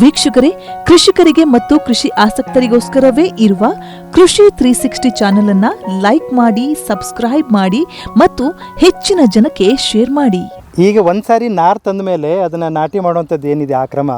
ವೀಕ್ಷಕರೇ, ಕೃಷಿಕರಿಗೆ ಮತ್ತು ಕೃಷಿ ಆಸಕ್ತರಿಗೋಸ್ಕರವೇ ಇರುವ ಕೃಷಿ ತ್ರೀ ಸಿಕ್ಸ್ಟಿ ಚಾನೆಲ್ ಅನ್ನ ಲೈಕ್ ಮಾಡಿ, ಸಬ್ಸ್ಕ್ರೈಬ್ ಮಾಡಿ ಮತ್ತು ಹೆಚ್ಚಿನ ಜನಕ್ಕೆ ಶೇರ್ ಮಾಡಿ. ಈಗ ಒಂದು ಸಾರಿ ನಾರು ತಂದ ಮೇಲೆ ಅದನ್ನು ನಾಟಿ ಮಾಡುವಂಥದ್ದು ಏನಿದೆ ಆ ಕ್ರಮ?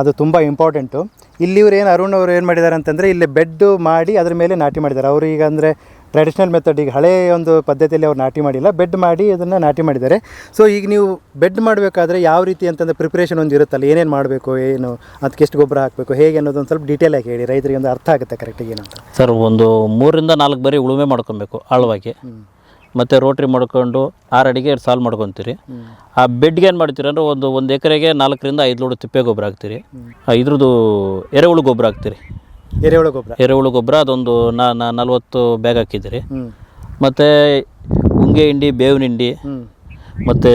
ಅದು ತುಂಬ ಇಂಪಾರ್ಟೆಂಟು ಇಲ್ಲಿ ಇವ್ರು ಏನು ಅರುಣ್ ಅವರು ಏನು ಮಾಡಿದ್ದಾರೆ ಅಂತಂದರೆ ಇಲ್ಲಿ ಬೆಡ್ಡು ಮಾಡಿ ಅದ್ರ ಮೇಲೆ ನಾಟಿ ಮಾಡಿದ್ದಾರೆ ಅವರು ಈಗ ಅಂದರೆ ಟ್ರೆಡಿಷ್ನಲ್ ಮೆಥಡ್ ಈಗ ಹಳೆಯ ಒಂದು ಪದ್ಧತಿಯಲ್ಲಿ ಅವ್ರು ನಾಟಿ ಮಾಡಿಲ್ಲ ಬೆಡ್ ಮಾಡಿ ಅದನ್ನು ನಾಟಿ ಮಾಡಿದ್ದಾರೆ. ಸೊ ಈಗ ನೀವು ಬೆಡ್ ಮಾಡಬೇಕಾದ್ರೆ ಯಾವ ರೀತಿ ಅಂತಂದರೆ ಪ್ರಿಪ್ರೇಷನ್ ಒಂದು ಇರುತ್ತಲ್ಲ ಏನೇನು ಮಾಡಬೇಕು ಏನು ಅದಕ್ಕೆ ಎಷ್ಟು ಗೊಬ್ಬರ ಹಾಕಬೇಕು ಹೇಗೆ ಅನ್ನೋದು ಒಂದು ಸ್ವಲ್ಪ ಆಗಿ ಹೇಳಿ. ರೈತರಿಗೆ ಒಂದು ಅರ್ಥ ಆಗುತ್ತೆ ಕರೆಕ್ಟಾಗಿ ಏನಂತ. ಸರ್ ಒಂದು ಮೂರರಿಂದ ನಾಲ್ಕು ಬಾರಿ ಉಳುಮೆ ಮಾಡ್ಕೊಬೇಕು ಆಳವಾಗಿ. ಮತ್ತು ರೋಟ್ರಿ ಮಾಡ್ಕೊಂಡು ಆರು ಅಡಿಗೆ ಸಾಲು ಮಾಡ್ಕೊತೀರಿ. ಆ ಬೆಡ್ಗೆ ಏನು ಮಾಡ್ತೀರಿ ಅಂದರೆ ಒಂದು ಒಂದು ಎಕರೆಗೆ ನಾಲ್ಕರಿಂದ ಐದು ಲೋಡು ತಿಪ್ಪೆ ಗೊಬ್ಬರ ಹಾಕ್ತೀರಿ. ಆ, ಇದ್ರದ್ದು ಎರೆಹುಳು ಗೊಬ್ಬರ ಹಾಕ್ತೀರಿ. ಎರೆಹುಳು ಗೊಬ್ಬರ. ಎರೆಹುಳು ಗೊಬ್ಬರ ಅದೊಂದು ನಾ ನಲ್ವತ್ತು ಬ್ಯಾಗ್ ಹಾಕಿದ್ದೀರಿ. ಮತ್ತು ಉಂಗೆ ಹಿಂಡಿ ಬೇವಿನ ಹಿಂಡಿ ಮತ್ತು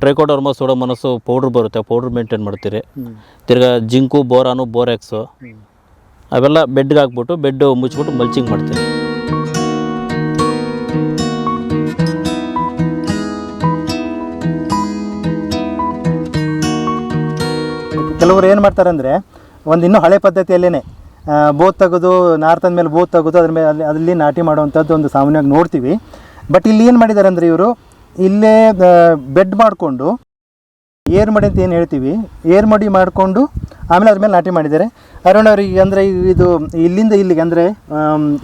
ಟ್ರೈಕೋಡರ್ಮ ಸೋಡೋಮನಸ್ಸು ಪೌಡ್ರ್ ಬರುತ್ತೆ ಪೌಡ್ರ್ ಮೇಂಟೈನ್ ಮಾಡ್ತೀರಿ. ತಿರ್ಗಾ ಜಿಂಕು ಬೋರಾನು ಬೋರ್ಯಾಕ್ಸು ಅವೆಲ್ಲ ಬೆಡ್ಗೆ ಹಾಕ್ಬಿಟ್ಟು ಬೆಡ್ ಮುಚ್ಚಿಬಿಟ್ಟು ಮಲ್ಚಿಂಗ್ ಮಾಡ್ತೀರಿ. ಕೆಲವರು ಏನು ಮಾಡ್ತಾರೆ ಅಂದರೆ ಒಂದು ಇನ್ನೂ ಹಳೆ ಪದ್ಧತಿಯಲ್ಲೇ ಬೋತ್ ತೆಗೆದು, ನಾರ್ತನ ಮೇಲೆ ಬೋತ್ ತೆಗೆದು ಅದ್ರ ಮೇಲೆ ಅಲ್ಲಿ ಅಲ್ಲಿ ನಾಟಿ ಮಾಡುವಂಥದ್ದು ಒಂದು ಸಾಮಾನ್ಯವಾಗಿ ನೋಡ್ತೀವಿ. ಬಟ್ ಇಲ್ಲಿ ಏನು ಮಾಡಿದ್ದಾರೆ ಅಂದರೆ ಇವರು, ಇಲ್ಲೇ ಬೆಡ್ ಮಾಡಿಕೊಂಡು, ಏರ್ಮಡಿ ಅಂತ ಏನು ಹೇಳ್ತೀವಿ, ಏರ್ಮಡಿ ಮಾಡಿಕೊಂಡು ಆಮೇಲೆ ಅದ್ರ ಮೇಲೆ ನಾಟಿ ಮಾಡಿದ್ದಾರೆ. ಅರುಣ್ ಅವ್ರಿಗೆ ಅಂದರೆ ಇದು ಇಲ್ಲಿಂದ ಇಲ್ಲಿಗೆ ಅಂದರೆ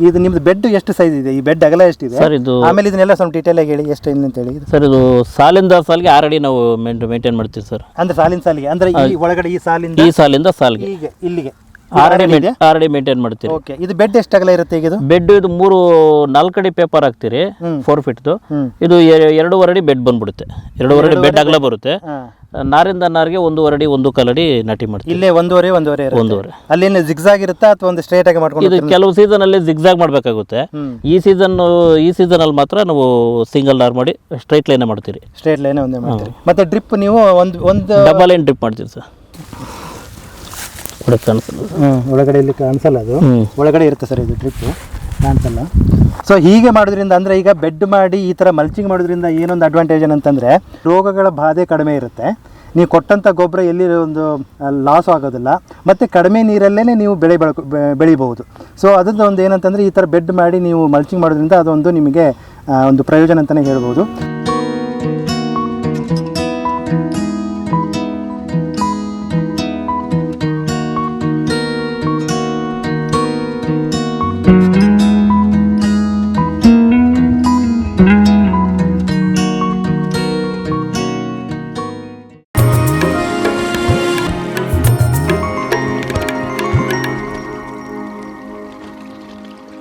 ಇದು ನಿಮ್ದು ಬೆಡ್ ಎಷ್ಟು ಸೈಜ್ ಇದೆ? ಈ ಬೆಡ್ ಅಗಲ ಎಷ್ಟಿದೆ? ಸರ್ ಇದು ಆಮೇಲೆ ಇದನ್ನೆಲ್ಲ ಸ್ವಲ್ಪ ಡೀಟೇಲ್ ಆಗಿ ಹೇಳಿ ಎಷ್ಟು ಏನು ಅಂತ ಹೇಳಿ. ಸರ್ ಇದು ಸಾಲಿಂದ ಸಾಲಿಗೆ ಆರ್ ಅಡಿ ನಾವು ಮೇಂಟೈನ್ ಮಾಡ್ತೀವಿ ಸರ್. ಅಂದ್ರೆ ಸಾಲಿನ ಸಾಲಿಗೆ. ಅಂದ್ರೆ ಈ ಒಳಗಡೆ ಈ ಸಾಲಿಂದ ಈ ಸಾಲಿಂದ ಸಾಲಿಗೆ. ಈಗ ಇಲ್ಲಿಗೆ. ಆರು ಅಡಿ ಮೇಂಟ್ ಆರು ಅಡಿ ಮೇಂಟೈನ್ ಮಾಡ್ತೀರಿ. ಓಕೆ ಇದು ಬೆಡ್ ಎಷ್ಟು ಅಗಲ ಇರುತ್ತೆ ಈಗ ಇದು ಬೆಡ್ ಇದು ಮೂರು ನಾಲ್ಕು ಅಡಿ ಪೇಪರ್ ಹಾಕ್ತೀರಿ ಫೋರ್ ಫೀಟ್ದು. ಇದು ಎರಡೂವರೆ ಅಡಿ ಬೆಡ್ ಬಂದ್ಬಿಡುತ್ತೆ. ಎರಡೂವರೆ ಅಡಿ ಬೆಡ್ ಅಗಲ ಬರುತ್ತೆ. ನಾರಿಂದ ನಾರಿಗೆ ಒಂದೂವರೆ ಅಡಿ ಒಂದು ಕಾಲಡಿ ನಾಟಿ ಮಾಡ್ತೀವಿ. ಇಲ್ಲೇ ಒಂದೂವರೆ ಒಂದೂವರೆ. ಒಂದೂವರೆ. ಅಲ್ಲಿ ಜಿಗ್ಜಾಗ್ ಇರುತ್ತಾ ಅಥವಾ ಒಂದು ಸ್ಟ್ರೇಟ್ ಆಗಿ ಮಾಡ್ಕೊಂಡು ಇದು ಕೆಲವು ಸೀಸನ್ ಅಲ್ಲಿ ಜಿಗ್ಜಾಗ್ ಮಾಡಬೇಕಾಗುತ್ತೆ. ಈ ಸೀಸನ್ ಈ ಸೀಸನ್ ಅಲ್ಲಿ ಮಾತ್ರ ನಾವು ಸಿಂಗಲ್ ನಾರ್ ಮಾಡಿ ಸ್ಟ್ರೈಟ್ ಲೈನ್ ಮಾಡ್ತೀರಿ. ಸ್ಟ್ರೈಟ್ ಲೈನ್ ಒಂದೇ ಮಾಡ್ತೀರಿ. ಮತ್ತೆ ಡ್ರಿಪ್ ನೀವು ಒಂದು ಒಂದು ಡಬಲ್ ಲೈನ್ ಡ್ರಿಪ್ ಮಾಡ್ತೀರಿ ಸರ್ ಒಳಗೆ ಕಾಣಿಸಲ್ಲ ಹ್ಮ್, ಒಳಗಡೆ ಇಲ್ಲಿ ಕಾಣಿಸಲ್ಲ ಅದು. ಹ್ಮ್. ಒಳಗಡೆ ಇರುತ್ತೆ ಸರ್ ಇದು ಟ್ರಿಪ್ ಕಾಣಿಸಲ್ಲ. ಸೊ ಹೀಗೆ ಮಾಡೋದ್ರಿಂದ ಅಂದರೆ ಈಗ ಬೆಡ್ ಮಾಡಿ ಈ ಥರ ಮಲ್ಚಿಂಗ್ ಮಾಡೋದ್ರಿಂದ ಏನೊಂದು ಅಡ್ವಾಂಟೇಜ್ ಏನಂತಂದರೆ ರೋಗಗಳ ಬಾಧೆ ಕಡಿಮೆ ಇರುತ್ತೆ. ನೀವು ಕೊಟ್ಟಂಥ ಗೊಬ್ಬರ ಎಲ್ಲಿ ಒಂದು ಲಾಸ್ ಆಗೋದಿಲ್ಲ. ಮತ್ತು ಕಡಿಮೆ ನೀರಲ್ಲೇ ನೀವು ಬೆಳೆ ಬೆಳಕು ಬೆ- ಬೆಳಿಬಹುದು. ಸೊ ಅದರಿಂದ ಒಂದು ಏನಂತಂದರೆ ಈ ಥರ ಬೆಡ್ ಮಾಡಿ ನೀವು ಮಲ್ಚಿಂಗ್ ಮಾಡೋದ್ರಿಂದ ಅದೊಂದು ನಿಮಗೆ ಆ, ಒಂದು ಪ್ರಯೋಜನ ಅಂತಲೇ ಹೇಳ್ಬೋದು.